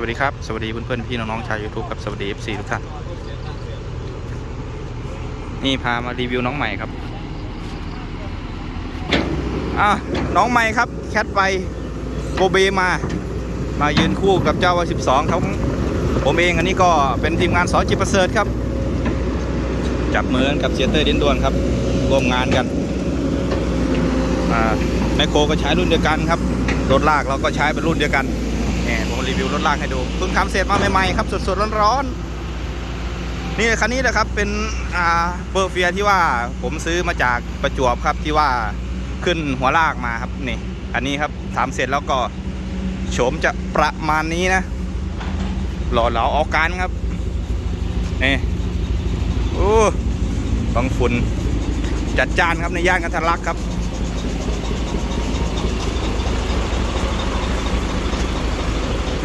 วัสดีครับ สวัสดีเพื่อนๆพี่น้องๆชาว YouTube ครับสวัสดี FC ทุกท่าน นี่พามารีวิวน้องใหม่ครับอะน้องใหม่ครับ แคทไปโกเบมา มายืนคู่กับเจ้าวัย12ครับผมเองอันนี้ก็เป็นทีมงานสอจิประเสริฐครับ จับมือกันกับเสียเตอร์ดินดวนครับ ร่วมงานกันอ่าแมคโครก็ใช้รุ่นเดียวกันครับรถลากเราก็ใช้เป็นรุ่นเดียวกัน รีวิวรถลากให้ดูเพิ่งทำเสร็จมาใหม่ๆครับสดๆร้อนๆนี่คันนี้นะครับเป็นเบอร์เฟียที่ว่าผมซื้อมาจากประจวบครับที่ว่าขึ้นหัวลากมาครับนี่อันนี้ครับทำเสร็จแล้วก็โฉมจะประมาณนี้นะหล่อเหลาออกการครับนี่โอ้บังฝุ่นจัดจานครับในย่านกันทะลักครับ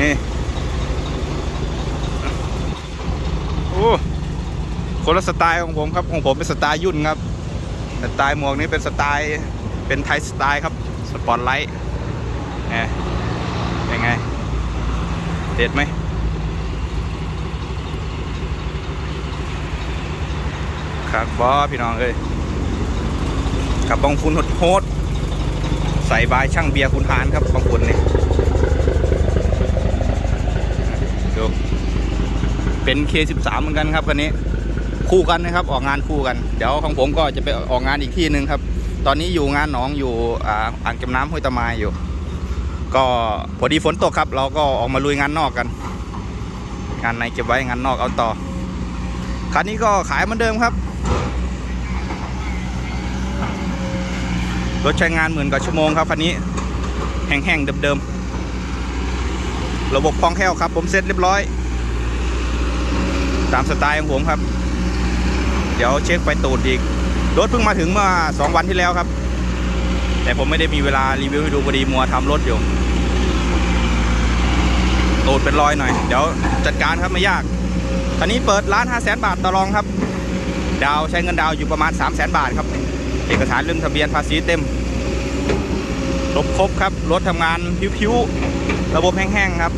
นี่โอ้คนละสไตล์ของผมครับของผมเป็นสไตล์ยุ่นครับสไตล์หมวกนี้เป็นสไตล์เป็นไทยสไตล์ครับสปอตไลท์ไงเป็นไง เด็ดไหมครับบอพี่น้องเอ้ยกับบองฟุนโหดใส่บายช่างเบียร์คุณหานครับบองฟุนนี่ ดู เป็น K13 เหมือนกันครับคันนี้คู่กันนะครับออกงานคู่กัน เดี๋ยวของผมก็จะไปออกงานอีกที่หนึ่งครับ ตอนนี้อยู่งานหนองอยู่อ่างเก็บน้ำห้วยตะมายอยู่ ก็พอดีฝนตกครับ เราก็ออกมาลุยงานนอกกัน งานในเก็บไว้งานนอกเอาต่อคันนี้ก็ขายเหมือนเดิมครับรถใช้งานหมื่นกว่าชั่วโมงครับคันนี้ แห้งๆเดิมๆระบบคล่องแคล่วครับ ผมเซ็ตเรียบร้อย ตามสไตล์ของผมครับ เดี๋ยวเช็คไปตูดอีก รถเพิ่งมาถึงเมื่อ2วันที่แล้วครับ แต่ผมไม่ได้มีเวลารีวิวให้ดูพอดีมัวทำรถอยู่ตูดเป็นรอยหน่อย เดี๋ยวจัดการครับไม่ยากคันนี้เปิดร้าน5 0 0 0 0 0บาทต่อรองครับ ดาวใช้เงินดาวอยู่ประมาณ3 0 0 0 0 0บาทครับ เอกสารเรื่องทะเบียนภาษีเต็มครบครบครับ รถทำงานพิ้วๆ ระบบแห้งๆครับ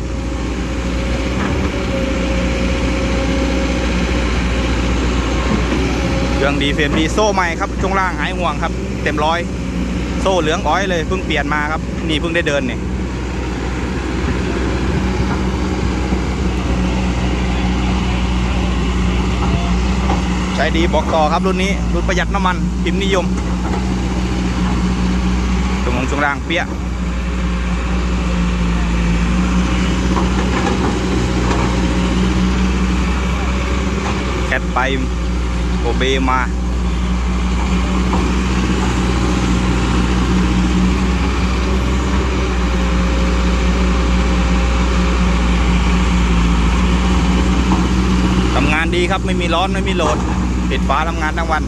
เครื่องดีเฟรมดีโซ่ใหม่ครับช่วงล่างหายห่วงครับ เต็มร้อย โซ่เหลืองอ้อยเลยเพิ่งเปลี่ยนมาครับ นี่เพิ่งได้เดินเนี่ยใช้ดีบอกต่อครับรุ่นนี้รุ่นประหยัดน้ำมันพิมพ์นิยมช่วงลงช่วงล่างเปี้ยแคทไป โอเบมาทำงานดีครับไม่มีร้อนไม่มีโหลดปิดฟ้าทำงานทั้งวัน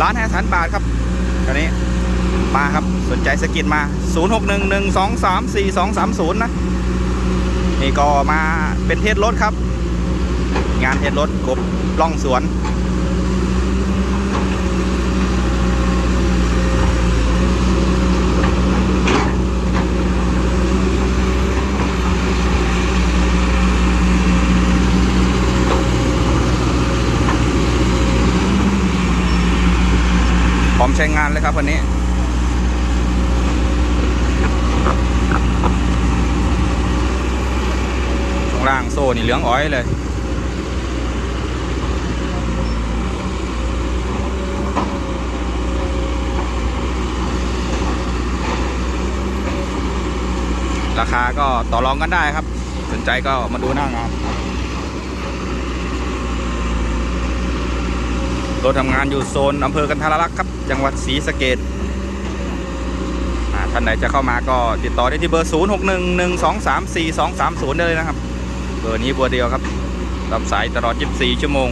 ร้านแฮสันบาทครับตอนนี้มาครับสนใจสกินมา 0611234230 นะ นี่ก็มาเป็นเทสรถครับ งานเทสรถกบ ล่องสวน พร้อมใช้งานเลยครับวันนี้ช่วงล่างโซ่นี่เหลืองอ้อยเลย ราคาก็ต่อรองกันได้ครับ สนใจก็มาดูหน้างานรถทำงานอยู่โซนอำเภอกันทรลักษ์ครับ จังหวัดศรีสะเกดท่านใดจะเข้ามาก็ติดต่อได้ที่เบอร์ 0 6 1 1 2 3 4 2 3 0 ได้เลยนะครับ เบอร์นี้เบอร์เดียวครับ รับสายตลอด 24 ชั่วโมง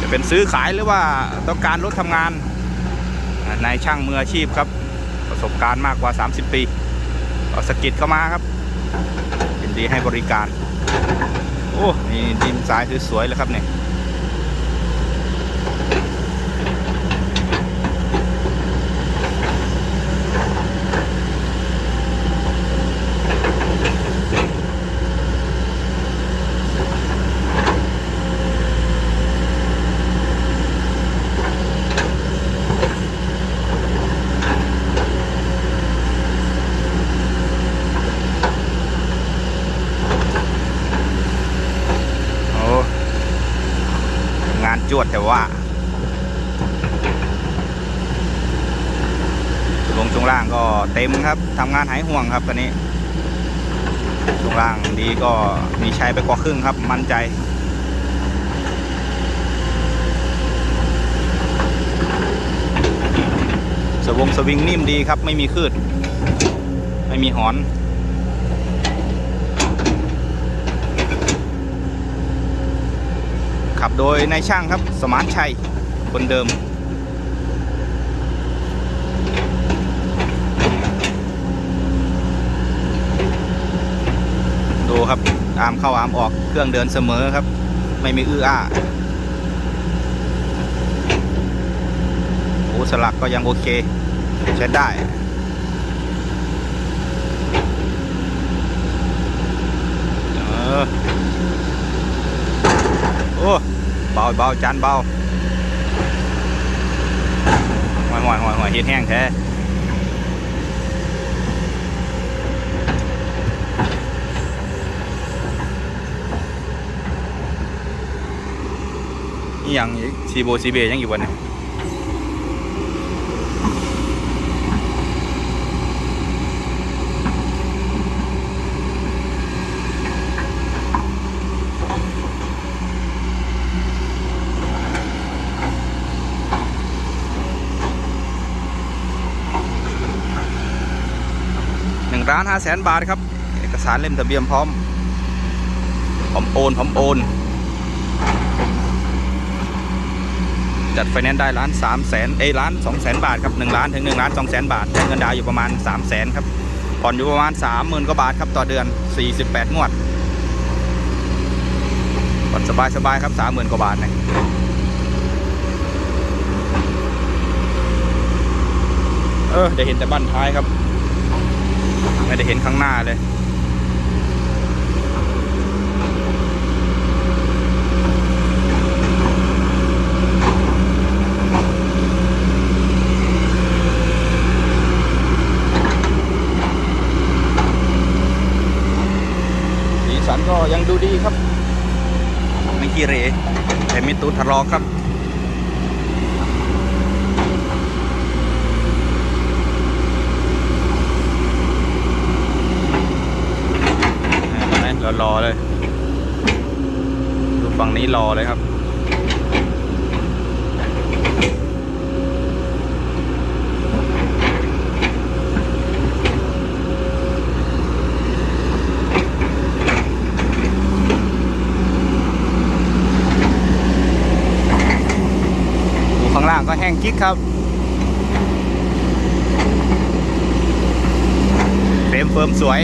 จะเป็นซื้อขายหรือว่าต้องการรถทำงานนายช่างมืออาชีพครับ ประสบการณ์มากกว่า 30 ปี ก็สกิดเข้ามาครับยินดีให้บริการ โอ้นี่ดินทรายสวยๆเลยครับเนี่ย วดแต่ว่าลงช่วงล่างก็เต็มครับทำงานหายห่วงครับตอนนี้ช่วงล่างดีก็มีใชัยไปกว่าครึ่งครับมั่นใจสวงสวิงนิ่มดีครับไม่มีคลืด ไม่มีหอน ขับโดยนายช่างครับ สมานชัย คนเดิม ดูครับ อามเข้าอามออกเครื่องเดินเสมอครับ ไม่มีอื้ออ้าโอ้สลักก็ยังโอเค ใช้ได้เออโอ้ เบาเบาจานเบาหอยหอยหอยหอยเฮ็ดแห้งแท้ยังอีกซีโบซีเบยังอยู่บนเนี่ย หนึ่งล้านห้าแสนบาทครับ เอกสารเล่มทะเบียนพร้อมพร้อมโอนพร้อมโอน จัดไฟแนนซ์ได้ล้านสามแสนเอล้านสองแสนบาทครับหนึ่งล้านถึงหนึ่งล้านสองแสนบาทใช้เงินดาวน์อยู่ประมาณสามแสนครับผ่อนอยู่ประมาณสามหมื่นกว่าบาทครับต่อเดือนสี่สิบแปดงวดผ่อนสบายสบายๆครับสามหมื่นกว่าบาทเนี่ยเออได้เห็นแต่บ้านท้ายครับ ไม่ได้เห็นข้างหน้าเลย สีสันก็ยังดูดีครับ ไม่ขี้เรแต่มีตูดทะลอกครับ เห็นไหมรอ รอเลย ดูฝั่งนี้รอเลยครับ ดูข้างล่างก็แห้งกิ๊กครับเฟรมเฟิร์มสวย